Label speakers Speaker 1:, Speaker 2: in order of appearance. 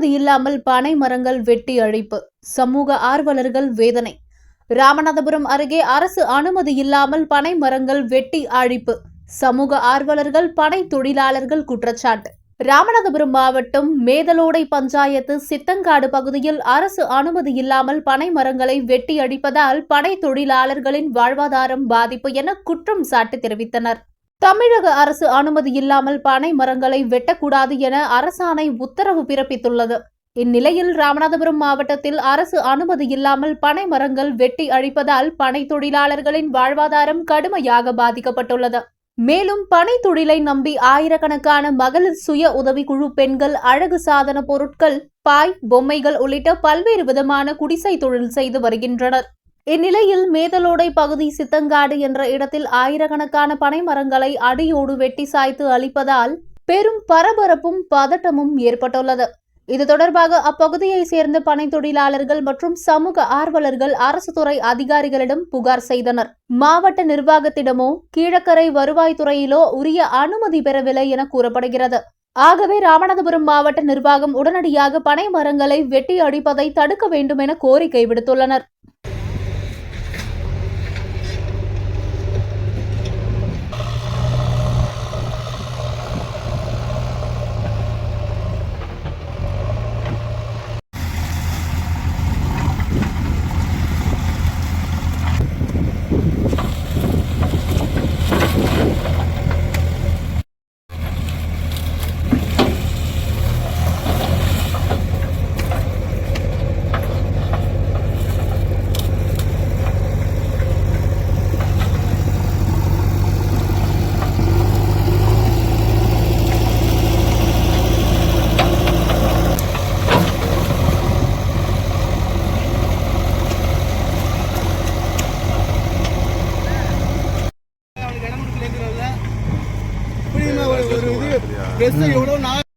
Speaker 1: அனுமதி இல்லாமல் பனை மரங்கள் வெட்டி அழிப்பு. சமூக ஆர்வலர்கள் வேதனை. ராமநாதபுரம் அருகே அரசு அனுமதி இல்லாமல் பனை மரங்கள் வெட்டி அழிப்பு. சமூக ஆர்வலர்கள் பனை தொழிலாளர்கள் குற்றச்சாட்டு. ராமநாதபுரம் மாவட்டம் மேதலோடை பஞ்சாயத்து சித்தங்காடு பகுதியில் அரசு அனுமதி இல்லாமல் பனை மரங்களை வெட்டி அடிப்பதால் பனை தொழிலாளர்களின் வாழ்வாதாரம் பாதிப்பு என குற்றம் சாட்டி தெரிவித்தனர். தமிழக அரசு அனுமதி இல்லாமல் பனை மரங்களை வெட்டக்கூடாது என அரசாணை உத்தரவு பிறப்பித்துள்ளது. இந்நிலையில் ராமநாதபுரம் மாவட்டத்தில் அரசு அனுமதி இல்லாமல் பனை மரங்கள் வெட்டி அழிப்பதால் பனை தொழிலாளர்களின் வாழ்வாதாரம் கடுமையாக பாதிக்கப்பட்டுள்ளது. மேலும் பனை தொழிலை நம்பி ஆயிரக்கணக்கான மகளிர் சுய உதவிக்குழு பெண்கள் அழகு சாதன பொருட்கள் பாய் பொம்மைகள் உள்ளிட்ட பல்வேறு விதமான குடிசை தொழில் செய்து வருகின்றனர். இந்நிலையில் மேதலோடை பகுதி சித்தங்காடு என்ற இடத்தில் ஆயிரக்கணக்கான பனை மரங்களை அடியோடு வெட்டி சாய்த்து அழிப்பதால் பெரும் பரபரப்பும் பதட்டமும் ஏற்பட்டுள்ளது. இது தொடர்பாக அப்பகுதியை சேர்ந்த பனை தொழிலாளர்கள் மற்றும் சமூக ஆர்வலர்கள் அரசு துறை அதிகாரிகளிடம் புகார் செய்தனர். மாவட்ட நிர்வாகத்திடமோ கீழக்கரை வருவாய்த்துறையிலோ உரிய அனுமதி பெறவில்லை என கூறப்படுகிறது. ஆகவே ராமநாதபுரம் மாவட்ட நிர்வாகம் உடனடியாக பனை மரங்களை வெட்டி அடிப்பதை தடுக்க வேண்டும் என கோரிக்கை விடுத்துள்ளனர்.
Speaker 2: ఎదురు ఇది చేస్తే ఎవడో నా